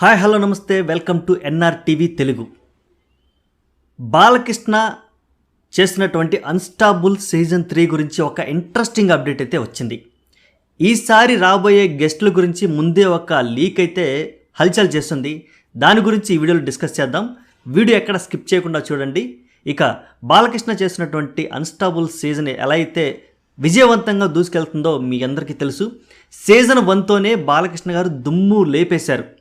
Hi hello నమస్తే. Welcome to NR TV Telugu. Balakrishna చేసినటువంటి unstable season three గురించి ఒక ఇంట్రెస్టింగ్ అప్డేట్ అయితే వచ్చింది. ఈసారి రాబోయే గెస్టుల గురించి ముందే ఒక లీక్ అయితే హల్చల్ చేస్తుంది. దాని గురించి ఈ వీడియోలో డిస్కస్ చేద్దాం. వీడియో ఎక్కడ స్కిప్ చేయకుండా చూడండి. ఇక బాలకృష్ణ చేసినటువంటి అన్స్టాబుల్ సీజన్ ఎలా అయితే విజయవంతంగా దూసుకెళ్తుందో మీ అందరికీ తెలుసు. సీజన్ వన్తోనే బాలకృష్ణ గారు దుమ్ము లేపేశారు.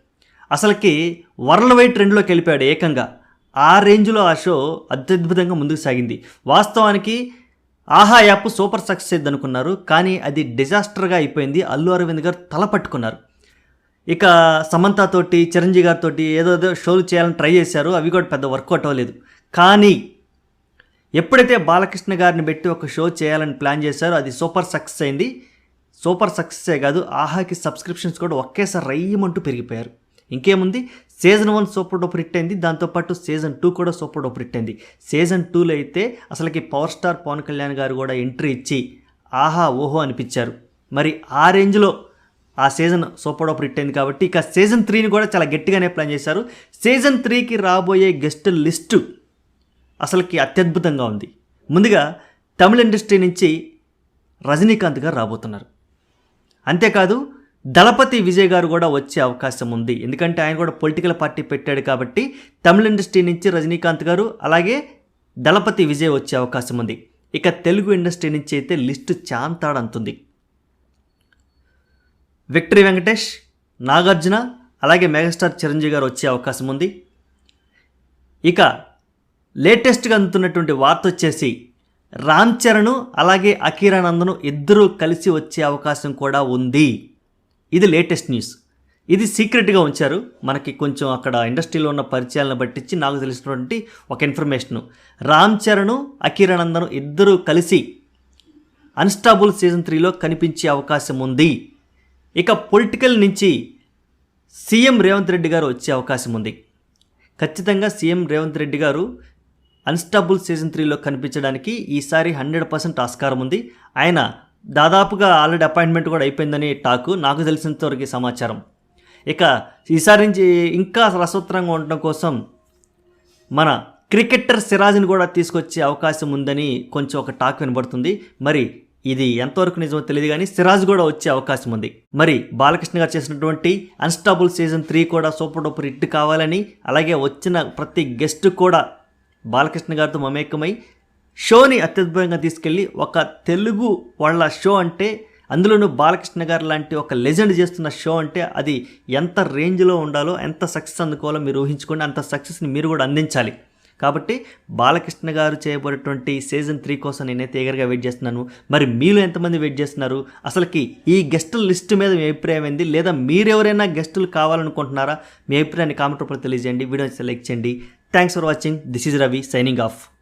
అసలుకి వరల్డ్ వైడ్ ట్రెండ్లోకి వెళ్ళిపోయాడు ఏకంగా. ఆ రేంజ్లో ఆ షో అత్యద్భుతంగా ముందుకు సాగింది. వాస్తవానికి ఆహా యాప్ సూపర్ సక్సెస్ అయింది అనుకున్నారు కానీ అది డిజాస్టర్గా అయిపోయింది. అల్లు అరవింద్ గారు తల పట్టుకున్నారు. ఇక సమంతతోటి చిరంజీవి గారితో ఏదో ఏదో షోలు చేయాలని ట్రై చేశారు. అవి కూడా పెద్ద వర్కౌట్ అవ్వలేదు. కానీ ఎప్పుడైతే బాలకృష్ణ గారిని పెట్టి ఒక షో చేయాలని ప్లాన్ చేశారో అది సూపర్ సక్సెస్ అయింది. సూపర్ సక్సెసే కాదు ఆహాకి సబ్స్క్రిప్షన్స్ కూడా ఒకేసారి రయ్యమంటూ పెరిగిపోయారు. ఇంకేముంది? Season one super duper hit అయింది. దాంతోపాటు సీజన్ టూ కూడా సూపర్ డూపర్ హిట్ అయింది. సీజన్ టూలో అయితే అసలుకి పవర్ స్టార్ పవన్ కళ్యాణ్ గారు కూడా ఎంట్రీ ఇచ్చి ఆహా ఓహో అనిపించారు. మరి ఆ రేంజ్లో ఆ సీజన్ సూపర్ డూపర్ హిట్ అయింది కాబట్టి ఇక సీజన్ త్రీని కూడా చాలా గట్టిగానే ప్లాన్ చేశారు. సీజన్ త్రీకి రాబోయే గెస్ట్ లిస్టు అసలుకి అత్యద్భుతంగా ఉంది. ముందుగా తమిళ ఇండస్ట్రీ నుంచి రజనీకాంత్ గారు రాబోతున్నారు. అంతేకాదు దళపతి విజయ్ గారు కూడా వచ్చే అవకాశం ఉంది. ఎందుకంటే ఆయన కూడా పొలిటికల్ పార్టీ పెట్టాడు కాబట్టి తమిళ ఇండస్ట్రీ నుంచి రజనీకాంత్ గారు అలాగే దళపతి విజయ్ వచ్చే అవకాశం ఉంది. ఇక తెలుగు ఇండస్ట్రీ నుంచి అయితే లిస్టు చాంతాడంతుంది. విక్టరీ వెంకటేష్ నాగార్జున అలాగే మెగాస్టార్ చిరంజీవి గారు వచ్చే అవకాశం ఉంది. ఇక లేటెస్ట్గా అందుతున్నటువంటి వార్త వచ్చేసి రామ్ చరణ్ అలాగే అకీరానందను ఇద్దరూ కలిసి వచ్చే అవకాశం కూడా ఉంది. ఇది లేటెస్ట్ న్యూస్ ఇది సీక్రెట్గా ఉంచారు. మనకి కొంచెం అక్కడ ఇండస్ట్రీలో ఉన్న పరిచయాలను బట్టించి నాకు తెలిసినటువంటి ఒక ఇన్ఫర్మేషను రామ్ చరణ్ అకీరానందను ఇద్దరూ కలిసి అన్స్టాబుల్ సీజన్ త్రీలో కనిపించే అవకాశం ఉంది. ఇక పొలిటికల్ నుంచి సీఎం రేవంత్ రెడ్డి గారు వచ్చే అవకాశం ఉంది. ఖచ్చితంగా సీఎం రేవంత్ రెడ్డి గారు అన్స్టాబుల్ సీజన్ త్రీలో కనిపించడానికి ఈసారి హండ్రెడ్ పర్సెంట్ ఆస్కారం ఉంది. ఆయన దాదాపుగా ఆల్రెడీ అపాయింట్మెంట్ కూడా అయిపోయిందని టాకు. నాకు తెలిసినంతవరకు సమాచారం. ఇక ఈసారి నుంచి ఇంకా రసవత్తరంగా ఉండటం కోసం మన క్రికెటర్ సిరాజ్ని కూడా తీసుకొచ్చే అవకాశం ఉందని కొంచెం ఒక టాక్ వినబడుతుంది. మరి ఇది ఎంతవరకు నిజమో తెలియదు కానీ సిరాజ్ కూడా వచ్చే అవకాశం ఉంది. మరి బాలకృష్ణ గారు చేసినటువంటి అన్స్టాబుల్ సీజన్ త్రీ కూడా సూపర్ డూపర్ హిట్ కావాలని అలాగే వచ్చిన ప్రతి గెస్ట్ కూడా బాలకృష్ణ గారితో మమేకమై షోని అత్యద్భుతంగా తీసుకెళ్ళి ఒక తెలుగు వాళ్ళ షో అంటే అందులోనూ బాలకృష్ణ గారు లాంటి ఒక లెజెండ్ చేస్తున్న షో అంటే అది ఎంత రేంజ్లో ఉండాలో ఎంత సక్సెస్ అందుకోవాలో మీరు ఊహించుకోండి అంత సక్సెస్ని మీరు కూడా అందించాలి. కాబట్టి బాలకృష్ణ గారు చేయబడేటువంటి సీజన్ త్రీ కోసం నేనైతే ఎగరగా వెయిట్ చేస్తున్నాను. మరి మీరు ఎంతమంది వెయిట్ చేస్తున్నారు? అసలుకి ఈ గెస్టుల లిస్ట్ మీద మీ అభిప్రాయం ఏంది? లేదా మీరెవరైనా గెస్టులు కావాలనుకుంటున్నారా? మీ అభిప్రాయాన్ని కామెంట్ రూపంలో తెలియజేయండి. వీడియో లైక్ చేయండి. Thanks for watching this is Ravi signing off